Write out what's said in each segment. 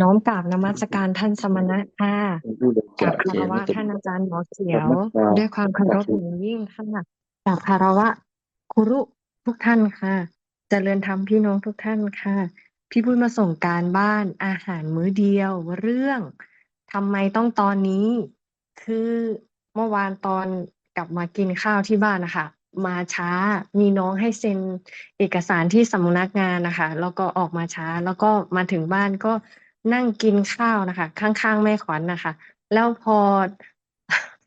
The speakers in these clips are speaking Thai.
น้อมกราบนมัสการท่านสมณะค่ะผู้เดินกราจาบกคารวะเขตท่านอาจารย์หมอเขียวนักกล่าวด้วยความเคารพอย่างยิ่งค่ะกราบคารวะครูรุทุกท่านค่ะเจริญธรรมพี่น้องทุกท่านค่ะ พี่ปุ้ยมาส่งการบ้านอาหารมื้อเดียวเรื่องทำไมต้องตอนนี้ คือเมื่อวานตอนกลับมากินข้าวที่บ้านนะคะมาช้ามีน้องให้เซ็นเอกสารที่สำนักงานนะคะแล้วก็ออกมาช้า แล้วก็มาถึงบ้านก็ นั่งกินข้าวนะคะข้าง ๆ แม่ขวัญนะคะแล้วพอ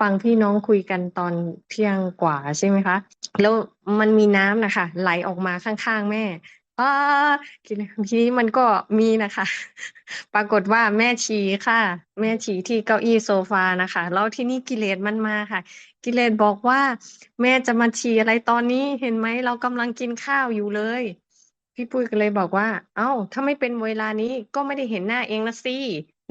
ฟังพี่น้องคุยกันตอนเที่ยงกว่า ใช่ไหมคะ แล้วมันมีน้ำนะคะไหลออกมาข้าง ๆ แม่อ้าทีนี้มันก็มีนะคะปรากฏว่าแม่ฉี่ค่ะ แม่ฉี่ที่เก้าอี้โซฟานะคะแล้วที่นี่กิเลสมันมาค่ะ กิเลสบอกว่า แม่จะมาฉี่อะไรตอนนี้ เห็นไหมเรากำลังกินข้าวอยู่เลย พี่ปุ้ยก็เลยบอกว่า เอ้า ถ้าไม่เป็นเวลานี้ก็ไม่ได้เห็นหน้าเองนะสิ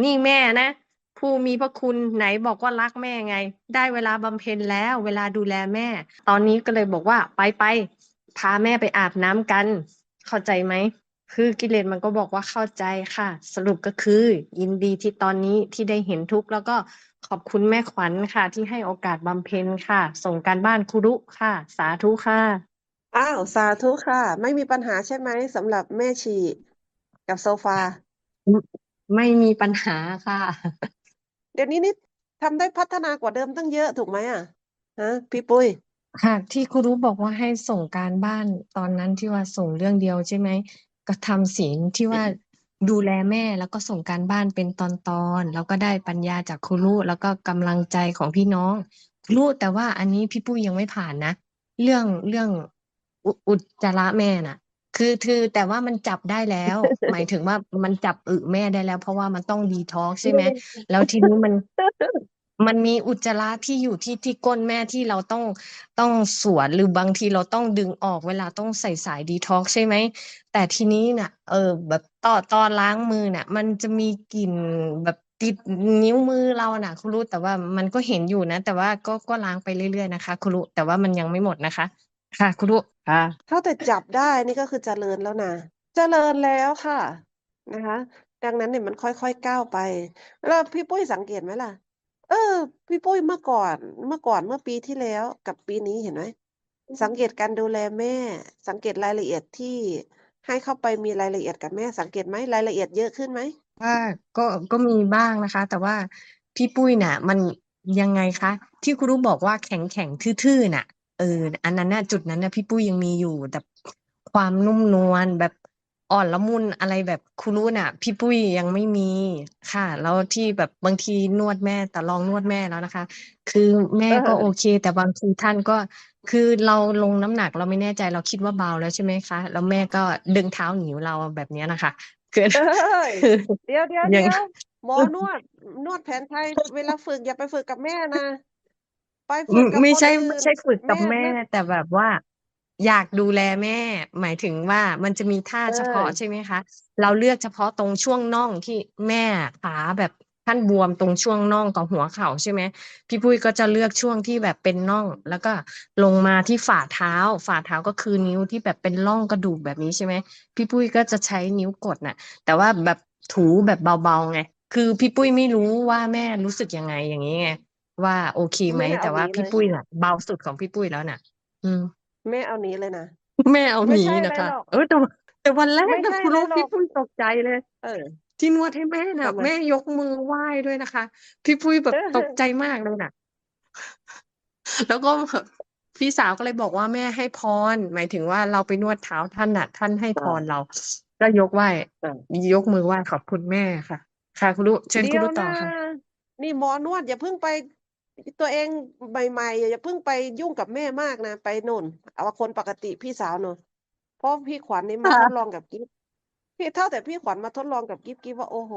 นี่แม่นะ ผู้มีพระคุณไหนบอกว่ารักแม่ไง ได้เวลาบำเพ็ญแล้ว เวลาดูแลแม่ ตอนนี้ก็เลยบอกว่าไปไปพาแม่ไปอาบน้ำกัน เข้าใจไหม คือกิเลสมันก็บอกว่าเข้าใจค่ะ สรุปก็คือ ยินดีที่ตอนนี้ที่ได้เห็นทุกข์แล้วก็ขอบคุณแม่ขวัญค่ะ ที่ให้โอกาสบำเพ็ญค่ะ ส่งการบ้านครุค่ะ สาธุค่ะ อ้าว สาธุค่ะ ไม่มีปัญหาใช่ไหมสำหรับแม่ชีกับโซฟา ไม่มีปัญหาค่ะ เดี๋ยวนี้นี่ทำได้พัฒนากว่าเดิมตั้งเยอะถูกไหมอะฮะพี่ปุ้ย ค่ะที่ครูรู้บอกว่าให้ส่งการบ้านตอนนั้นที่ว่าส่งเรื่องเดียวใช่ไหมก็ทำศีลที่ว่าดูแลแม่แล้วก็ส่งการบ้านเป็นตอนๆแล้วก็ได้ปัญญาจากครูรู้แล้วก็กำลังใจของพี่น้องรู้แต่ว่าอันนี้พี่ปุ้ยยังไม่ผ่านนะ เรื่องเรื่อง อุอุจจาระแม่น่ะ คือคือแต่ว่ามันจับได้แล้ว หมายถึงว่ามันจับอึแม่ได้แล้ว เพราะว่ามันต้องดีท็อกซ์ใช่ไหมแล้วทีนี้มันมันมีอุจจาระที่อยู่ที่ที่ก้นแม่ที่เราต้องต้องสวนหรือบางทีเราต้องดึงออกเวลาต้องใส่สายดีท็อกซ์ใช่ไหม แต่ทีนี้น่ะ เออ แบบตอนตอนล้างมือน่ะ มันจะมีกลิ่นแบบติดนิ้วมือเราน่ะคุณรู้แต่ว่ามันก็เห็นอยู่นะ แต่ว่าก็ก็ล้างไปเรื่อยๆนะคะคุณรู้แต่ว่ามันยังไม่หมดนะคะ ค่ะ คุณรู้ค่ะ เท่าแต่จับได้นี่ก็คือเจริญแล้วนะเจริญแล้วค่ะนะคะ ดังนั้นเนี่ยมันค่อยๆก้าวไป แล้วพี่ปุ้ยสังเกตไหมล่ะ เออ พี่ปุ้ยเมื่อก่อน เมื่อก่อนเมื่อปีที่แล้วกับปีนี้เห็นไหมสังเกตการดูแลแม่ สังเกตรายละเอียดที่ให้เข้าไปมีรายละเอียดกับแม่ สังเกตไหมรายละเอียดเยอะขึ้นไหมว่าก็ก็มีบ้างนะคะ แต่ว่าพี่ปุ้ยน่ะ มันยังไงคะ ที่ครูรู้บอกว่าแข็งแข็งทื่อๆน่ะ เอออันนั้นน่ะจุดนั้นน่ะพี่ปุ้ยยังมีอยู่แต่ความนุ่มนวลแบบอ่อนละมุนอะไรแบบครูรู้น่ะ พี่ปุ้ยยังไม่มีค่ะ แล้วที่แบบบางทีนวดแม่แต่ลองนวดแม่แล้วนะคะ คือแม่ก็เออโอเค แต่บางทีท่านก็คือเราลงน้ำหนักเราไม่แน่ใจเราคิดว่าเบาแล้วใช่ไหมคะ แล้วแม่ก็ดึงเท้าหนีบเราแบบเนี้ยนะคะเกิดเอ้ยคือเดี๋ยวเดี๋ยวยังเดี๋ยวหมอนวดนวดแผนไทยเวลาฝึกอย่าไปฝึกกับแม่นะ ไปฝึกกับไม่คนใช่อื่ไม่นใช่ฝึกกับแม่แม่แม่ แต่แบบว่า อยากดูแลแม่ หมายถึงว่ามันจะมีท่าเอเฉพาะอใช่ไหมคะ เราเลือกเฉพาะตรงช่วงน่องที่แม่ขาแบบท่านบวมตรงช่วงน่องกับหัวเข่าใช่ไหมพี่ปุ้ยก็จะเลือกช่วงที่แบบเป็นน่อง แล้วก็ลงมาที่ฝ่าเท้า ฝ่าเท้าก็คือนิ้วที่แบบเป็นร่องกระดูกแบบนี้ใช่ไหมพี่ปุ้ยก็จะใช้นิ้วกดน่ะ แต่ว่าแบบถูแบบเบาๆไง คือพี่ปุ้ยไม่รู้ว่าแม่รู้สึกยังไงอย่างนี้ไง ว่าโอเคไหมแม่เอาแต่ว่าหนีเลพี่ยปุ้ยน่ะ เบาสุดของพี่ปุ้ยแล้วน่ะ อืม แม่เอาหนีเลยนะ แม่เอาไม่หนีใช่อะไรนะคะ หรอกเออแต่ว่าแต่วันแรกไม่นะใช่คุณอะไรรู้หรพี่อก ปุ้ยตกใจเลย เออ ที่นวดให้แม่น่ะ ทำไม แม่ยกมือไหว้ด้วยนะคะ พี่ปุ้ยแบบตกใจมากเลยน่ะ แล้วก็แบบพี่สาวก็เลยบอกว่าแม่ให้พร หมายถึงว่าเราไปนวดเท้าท่านน่ะ ท่านให้พรเรา ก็ยกไหว้อ่า ยกมือไหว้ขอบคุณแม่ค่ะ ค่ะ คุณรู้เชิญเดี๋คุณยวรู้ต่อนะค่ะ นี่หมอนวดอย่าเพิ่งไป ตัวเองใหม่ๆอย่าเพิ่งไปยุ่งกับแม่มากนะไปนู่นเอาคนปกติพี่สาวหนูเพราะพี่ขวัญนี่มาค่ะทดลองกับกิ๊บพี่เท่าแต่พี่ขวัญมาทดลองกับกิ๊บกิ๊บว่าโอ้โห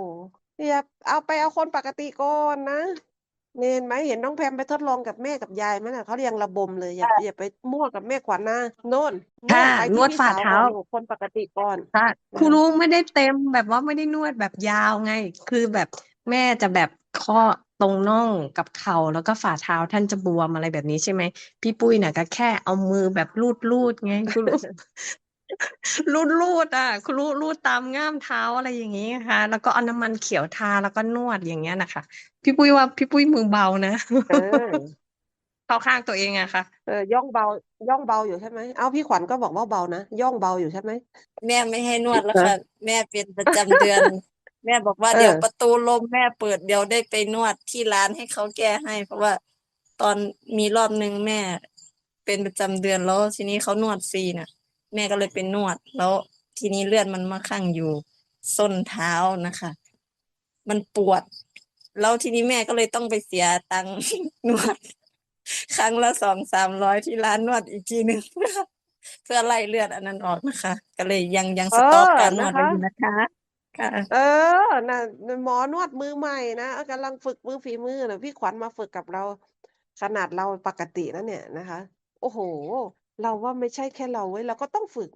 อย่าเอาไปเอาคนปกติก่อนนะเห็นไหมเห็นน้องแพมไปทดลองกับแม่กับยายไหมน่ะเขาเรียงระบมเลยอย่าอย่าไปมั่วกับแม่ขวัญนะโน่นโน่ค่ะนไปนที่วดพี่ฝ่าสาวเท้าก่อนลูกคนปกติก่อนค่ะนะครูรู้ไม่ได้เต็มแบบว่าไม่ได้นวดแบบยาวไง คือแบบแม่จะแบบข้อต รงน่องกับเข่าแล้วก็ฝ่าเท้าท่านจะบวมอะไรแบบนี้ใช่ไหม พี่ปุ้ยน่ะก็แค่เอามือแบบลูดลูดไงครูรู้รูดๆอะรูดรูดตามง่ามเท้าอะไรอย่างงี้ไงคะแล้วก็เอาน้ำมันเขียวทาแล้วก็นวดอย่างเงี้ยน่ะค่ะพี่ปุ้ยว่าพี่ปุ้ยมือเบานะเออเข้าข้างตัวเองอะค่ะเออย่องเบาย่องเบาอยู่ใช่ไหมเอ้าพี่ขวัญก็บอกว่าเบานะย่องเบาอยู่ใช่ไหมแม่ไม่ให้นวดแล้วเหรอค่ะแม่เป็นประจำเดือน แม่บอกว่าเออเดี๋ยวประตูลมแม่เปิดเดี๋ยวได้ไปนวดที่ร้านให้เขาแก้ให้ เพราะว่าตอนมีรอบหนึ่งแม่ เป็นประจำเดือนแล้วทีนี้เขานวดฟรีน่ะ แม่ก็เลยไปนวดแล้ว ทีนี้เลือดมันมาคั่งอยู่ส้นเท้านะคะ มันปวด แล้วทีนี้แม่ก็เลยต้องไปเสียตังค์นวด ครั้งละสองสามร้อยที่ร้านนวดอีกทีหนึ่งเพื่อเพื่อไล่เลือดอันนั้นออกนะคะ ก็เลยยังยังเอสต็อกอการนวนะดไว้คะอยู่นะคะ ค่ะ เออน่ะหมอนวดมือใหม่นะกำลังฝึกมือฝีมือนะพี่ขวัญมาฝึกกับเรา ขนาดเราปกติแล้วเนี่ยนะคะ โอ้โห เราว่าไม่ใช่แค่เราเว้ยเราก็ต้องฝึก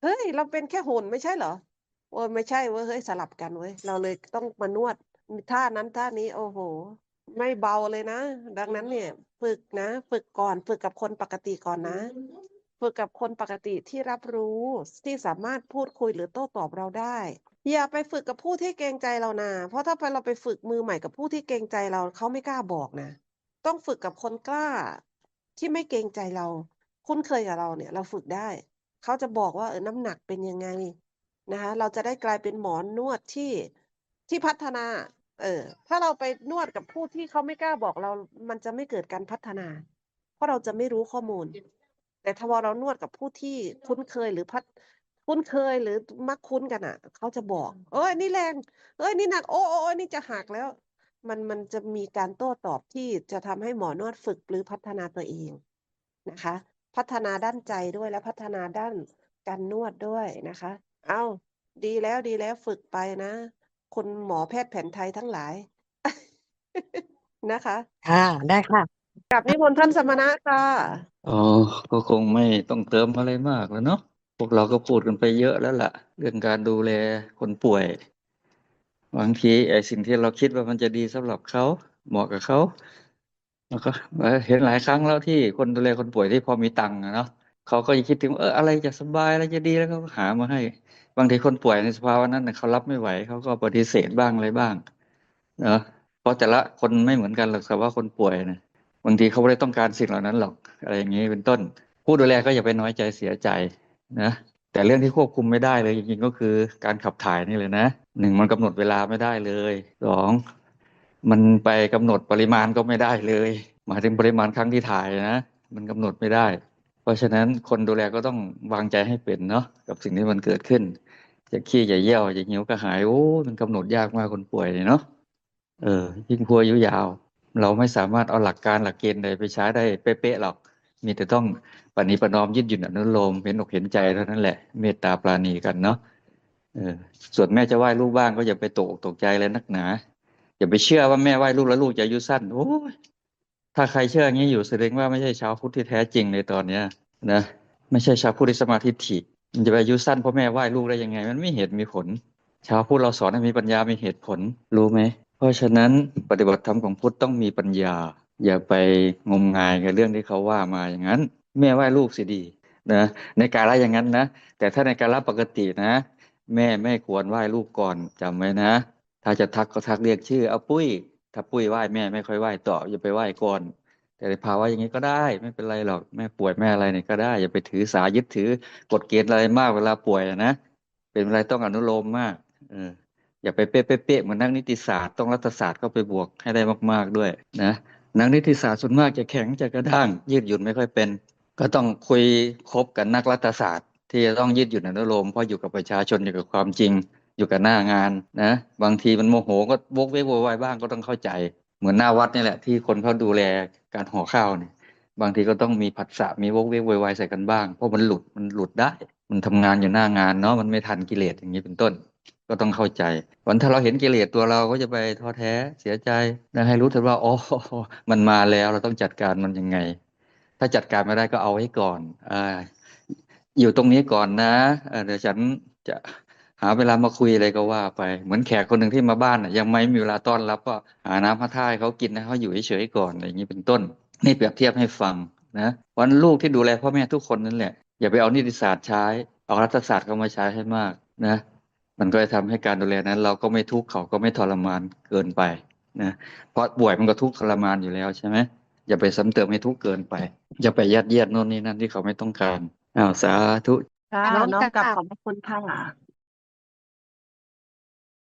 เฮ้ย เราเป็นแค่หุ่นไม่ใช่เหรอโอ้ยไม่ใช่เว้ยเฮ้ยสลับกันเว้ยเราเลยต้องมานวดท่านั้นท่านี้ โอ้โห ไม่เบาเลยนะ ดังนั้นเนี่ย ฝึกนะ ฝึกก่อน ฝึกกับคนปกติก่อนนะ ฝึกกับคนปกติที่รับรู้ที่สามารถพูดคุยหรือโต้ตอบเราได้ อย่าไปฝึกกับผู้ที่เกรงใจเรานะ เพราะถ้าไปเราไปฝึกมือใหม่กับผู้ที่เกรงใจเราเขาไม่กล้าบอกนะ ต้องฝึกกับคนกล้า ที่ไม่เกรงใจเรา คุ้นเคยกับเราเนี่ย เราฝึกได้ เขาจะบอกว่าเออน้ำหนักเป็นยังไงนะคะเราจะได้กลายเป็นหมอนวดที่ที่พัฒนา เออ ถ้าเราไปนวดกับผู้ที่เขาไม่กล้าบอกเรา มันจะไม่เกิดการพัฒนา เพราะเราจะไม่รู้ข้อมูล แต่ถ้าว่าเรานวดกับผู้ที่คุ้นเคยหรือพัด คุ้นเคยหรือมักคุ้นกันอะเขาจะบอก เอ้ยนี่แรง เอ้ยนี่หนักโอ้โอ้โอ้นี่จะหักแล้ว มันมันจะมีการโต้ตอบที่จะทำให้หมอนวดฝึกหรือพัฒนาตัวเองนะคะ พัฒนาด้านใจด้วยและพัฒนาด้านการนวดด้วยนะคะ เอาดีแล้วดีแล้วฝึกไปนะคุณหมอแพทย์แผนไทยทั้งหลายนะคะ ค่ะ ได้ค่ะกลับนิมนต์ท่านสมณะค่ะ อ๋อ ก็คงไม่ต้องเติมอะไรมากแล้วเนาะ พวกเราก็พูดกันไปเยอะแล้วล่ะ เรื่องการดูแลคนป่วย บางทีไอ้สิ่งที่เราคิดว่ามันจะดีสำหรับเขาเหมาะกับเขาแล้วก็เห็นหลายครั้งแล้วที่คนดูแลคนป่วยที่พอมีตังค์เนาะเขาก็จะคิดถึงเอออะไรจะสบายอะไรจะดีแล้วเขาก็หามาให้ บางทีคนป่วยในสภาวะนั้นเขารับไม่ไหวเขาก็ปฏิเสธบ้างอะไรบ้างเนาะเพราะแต่ละคนไม่เหมือนกันหรอกสภาวะคนป่วยนะบางทีเขาไม่ได้ต้องการสิ่งเหล่านั้นหรอกอะไรอย่างนี้เป็นต้น ผู้ดูแลก็อย่าไปน้อยใจเสียใจ นะแต่เรื่องที่ควบคุมไม่ได้เลยจริงๆก็คือการขับถ่ายนี่เลยนะหนึ่งมันกำหนดเวลาไม่ได้เลยสองมันไปกำหนดปริมาณก็ไม่ได้เลยหมายถึงปริมาณครั้งที่ถ่ายนะมันกำหนดไม่ได้ เพราะฉะนั้นคนดูแลก็ต้องวางใจให้เป็นเนาะกับสิ่งที่มันเกิดขึ้นจะขี้จะเยี่ยวจะหิวก็หายโอ้มันกำหนดยากมากคนป่วยเนี่ยเนาะเออยิ่งพัวอายุยาว เราไม่สามารถเอาหลักการหลักเกณฑ์ใดไปใช้ได้เป๊ะๆหรอก มีแต่ต้องปณิประนอมยืดหยุ่นอนุโลมเห็นอกเห็นใจเท่านั้นแหละ เมตตาปราณีกันเนาะเออส่วนแม่จะไหว้ลูกบ้างก็อย่าไปตกอกตกใจเลยนักหนา อย่าไปเชื่อว่าแม่ไหว้ลูกแล้วลูกจะอายุสั้นโอ้ยถ้าใครเชื่ออย่างนี้อยู่แสดงว่าไม่ใช่ชาวพุทธที่แท้จริงในตอนเนี้ยนะไม่ใช่ชาวพุทธที่สมาธิฐิมันจะไปอายุสั้นเพราะแม่ไหว้ลูกได้ยังไง มันไม่เหตุมีผล ชาวพุทธเราสอนให้มีปัญญามีเหตุผลรู้ไหมเพราะฉะนั้นปฏิบัติธรรมของพุทธต้องมีปัญญา อย่าไปงมงายกับเรื่องที่เขาว่ามาอย่างนั้น แม่ไหว้ลูกสิดีนะในการละอย่างนั้นนะ แต่ถ้าในการละปกตินะ แม่ไม่ควรไหว้ลูกก่อนจำไว้นะ ถ้าจะทักก็ทักเรียกชื่อเอาปุ้ย ถ้าปุ้ยไหว้แม่ไม่ค่อยไหว้ต่ออย่าไปไหว้ก่อน แต่ในภาวะอย่างนี้ก็ได้ ไม่เป็นไรหรอกแม่ป่วยแม่อะไรเนี่ยก็ได้ อย่าไปถือสายึดถือกฎเกณฑ์อะไรมากเวลาป่วยนะเป็นอะไรต้องอนุโลมมากเอออย่าไปเป๊ะๆๆเหมือนนักนิติศาสตร์ต้องรัฐศาสตร์เข้าไปบวกให้ได้มาก ๆด้วยนะ นักนิติศาสตร์ส่วนมากจะแข็งจะกระด้าง ยืดหยุ่นไม่ค่อยเป็น ก็ต้องคุยคบกับนักรัฐศาสตร์ ที่จะต้องยืดหยุ่นอนุโลมเพราะอยู่กับประชาชนอยู่กับความจริง อยู่กับหน้างานนะบางทีมันโมโหก็วกเวกโวยวายบ้างก็ต้องเข้าใจ เหมือนหน้าวัดนี่แหละที่คนเขาดูแลการห่อข้าวเนี่ยบางทีก็ต้องมีผัสสะมีวกเวกโวยวายใส่กันบ้างเพราะมันหลุดมันหลุดได้ มันทำงานอยู่หน้างานเนาะมันไม่ทันกิเลสอย่างนี้เป็นต้น ก็ต้องเข้าใจ วันถ้าเราเห็นกิเลสตัวเราก็จะไปท้อแท้เสียใจนะให้รู้เถอะว่าอ๋อมันมาแล้วเราต้องจัดการมันยังไง ถ้าจัดการไม่ได้ก็เอาไว้ก่อนอ่าอยู่ตรงนี้ก่อนนะเดี๋ยวฉันจะหาเวลามาคุยอะไรก็ว่าไป เหมือนแขกคนหนึ่งที่มาบ้านยังไม่มีเวลาต้อนรับก็หาน้ำพระท่าให้เขากินนะเขาอยู่เฉยๆก่อนอย่างนี้เป็นต้น นี่เปรียบเทียบให้ฟังนะวันลูกที่ดูแลพ่อแม่ทุกคนนั่นแหละอย่าไปเอานิติศาสตร์ใช้ เอารัฐศาสตร์เข้ามาใช้ให้มากนะ มันก็จะทำให้การดูแลนั้น เราก็ไม่ทุกข์เขาก็ไม่ทรมานเกินไปนะเพราะป่วยมันก็ทุกข์ทรมานอยู่แล้วใช่ไหมอย่าไปซ้ำเติมให้ทุกข์เกินไป อย่าไปยัดเยียดโน่นนี่นั่นที่เขาไม่ต้องการอ้าวสาธุค่ะน้องน้องกราบกลับขอบพระคุณค่ะ